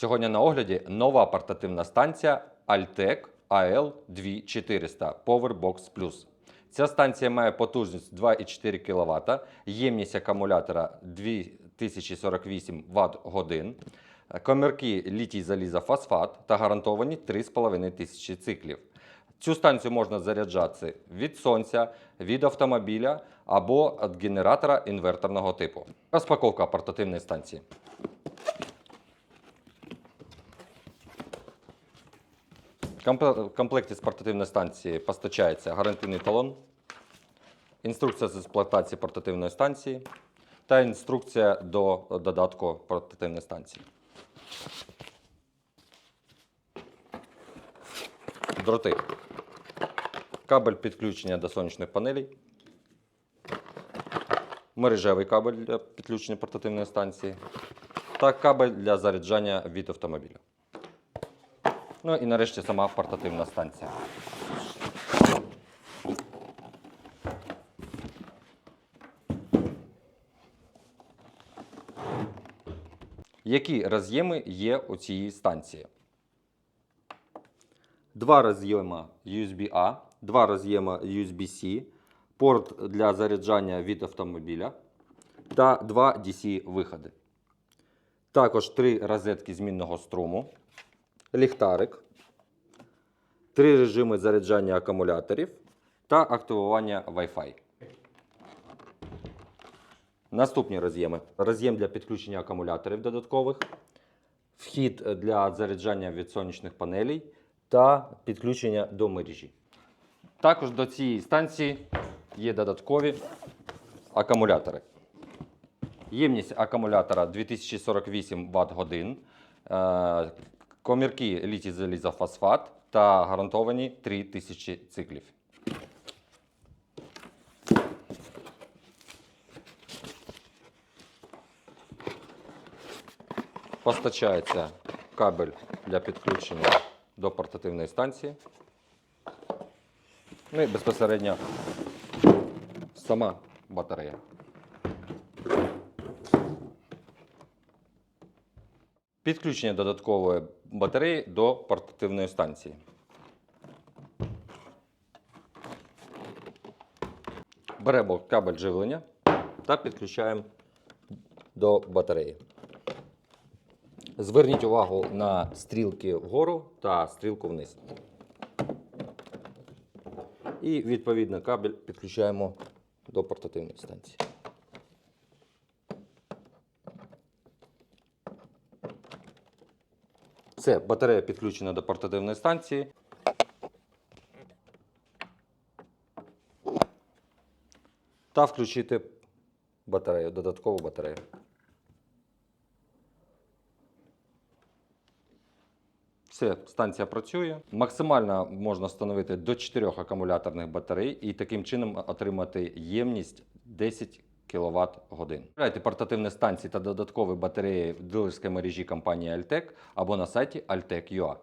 Сьогодні на огляді нова портативна станція Altec AL2400 Powerbox Plus. Ця станція має потужність 2,4 кВт, ємність акумулятора 2048 Вт годин, комірки літій залізофосфат та гарантовані 3,5 тисячі циклів. Цю станцію можна заряджати від сонця, від автомобіля або від генератора інверторного типу. Розпаковка портативної станції. Комплекті з портативної станції постачається гарантійний талон, інструкція з експлуатації портативної станції та інструкція до додатку портативної станції. Дроти. Кабель підключення до сонячних панелей. Мережевий кабель для підключення портативної станції. Та кабель для заряджання від автомобіля. Ну і нарешті сама портативна станція. Які роз'єми є у цій станції? Два роз'єма USB-A, два роз'єма USB-C, порт для заряджання від автомобіля та два DC-виходи. Також три розетки змінного струму, ліхтарик, три режими заряджання акумуляторів та активування Wi-Fi. Наступні роз'єми: роз'єм для підключення акумуляторів додаткових, вхід для заряджання від сонячних панелей та підключення до мережі. Також до цієї станції є додаткові акумулятори. Ємність акумулятора 2048 Вт годин, е, комірки літій залізофосфат та гарантовані 3000 циклів. Постачається кабель для підключення до портативної станції. Ну і безпосередньо сама батарея. Підключення додаткової батареї до портативної станції. Беремо кабель живлення та підключаємо до батареї. Зверніть увагу на стрілки вгору та стрілку вниз. І відповідно кабель підключаємо до портативної станції. Все, батарея підключена до портативної станції. Та включити батарею, додаткову батарею. Все, станція працює. Максимально можна встановити до 4 акумуляторних батарей і таким чином отримати ємність 10 кВт годин. Купляйте портативні станції та додаткові батареї в дилерській мережі компанії Altec або на сайті altec.ua.